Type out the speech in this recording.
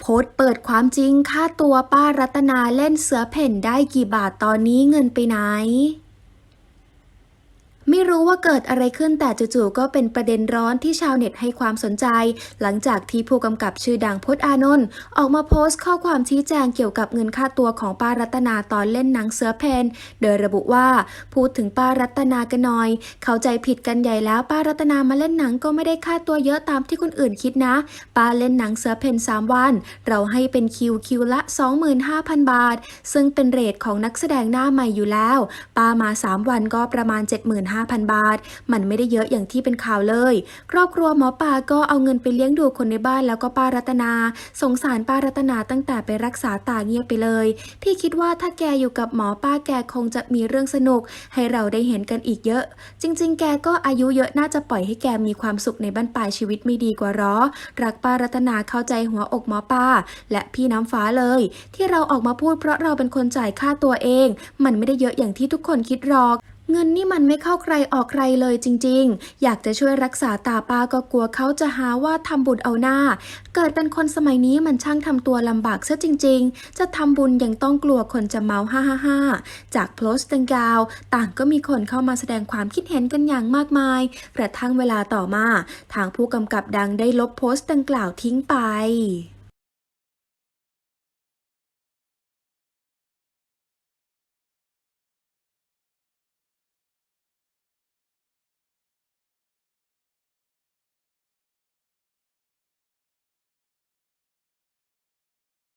โพสต์เปิดความจริงค่าตัวป้ารัตนาเล่นเสือเพ่นได้กี่บาทตอนนี้เงินไปไหน รู้ว่าเกิดอะไรขึ้นแต่จู่ๆก็เป็นประเด็นร้อนที่ชาวเน็ตให้ความสนใจ หลังจากที่ผู้กำกับชื่อดังพจน์อานนท์ออกมาโพสต์ข้อความชี้แจงเกี่ยวกับเงินค่าตัวของป้ารัตนาตอนเล่นหนังเสือเพน โดยระบุว่าพูดถึงป้ารัตนากันหน่อย เข้าใจผิดกันใหญ่แล้วป้ารัตนามาเล่นหนังก็ไม่ได้ค่าตัวเยอะตามที่คนอื่นคิดนะ ป้าเล่นหนังเสือเพน 3 วัน เราให้เป็นคิวคิวละ 25,000 บาท ซึ่งเป็นเรทของนักแสดงหน้าใหม่อยู่แล้ว ป้ามา 3 วันก็ประมาณ 75,000บาท มันไม่ได้เยอะอย่างที่เป็นข่าวเลย ครอบครัวหมอปลาก็เอาเงินไปเลี้ยงดูคนในบ้านแล้วก็ป้ารัตนา สงสารป้ารัตนาตั้งแต่ไปรักษาตาเงียบไปเลย พี่คิดว่าถ้าแกอยู่กับหมอป้าแกคงจะมีเรื่องสนุก ให้เราได้เห็นกันอีกเยอะ จริง ๆ แกก็อายุเยอะน่าจะปล่อยให้แกมีความสุขในบ้านปลายชีวิตไม่ดีกว่าหรอ รักป้ารัตนาเข้าใจหัวอกหมอป้า และพี่น้ำฟ้าเลย ที่เราออกมาพูดเพราะเราเป็นคนจ่ายค่าตัวเอง มันไม่ได้เยอะอย่างที่ทุกคนคิดหรอก เงินนี่มันไม่เข้าใครออกใครเลยจริงๆ อยากจะช่วยรักษาตาป้าก็กลัวเขาจะหาว่าทำบุญเอาหน้า เกิดเป็นคนสมัยนี้มันช่างทำตัวลำบากซะจริงๆ จะทำบุญยังต้องกลัวคนจะเมาฮ่าฮ่าฮ่าจากโพสต์ดังกล่าว ต่างก็มีคนเข้ามาแสดงความคิดเห็นกันอย่างมากมายกระทั่งเวลาต่อมา ทางผู้กำกับดังได้ลบโพสต์ดังกล่าวทิ้งไป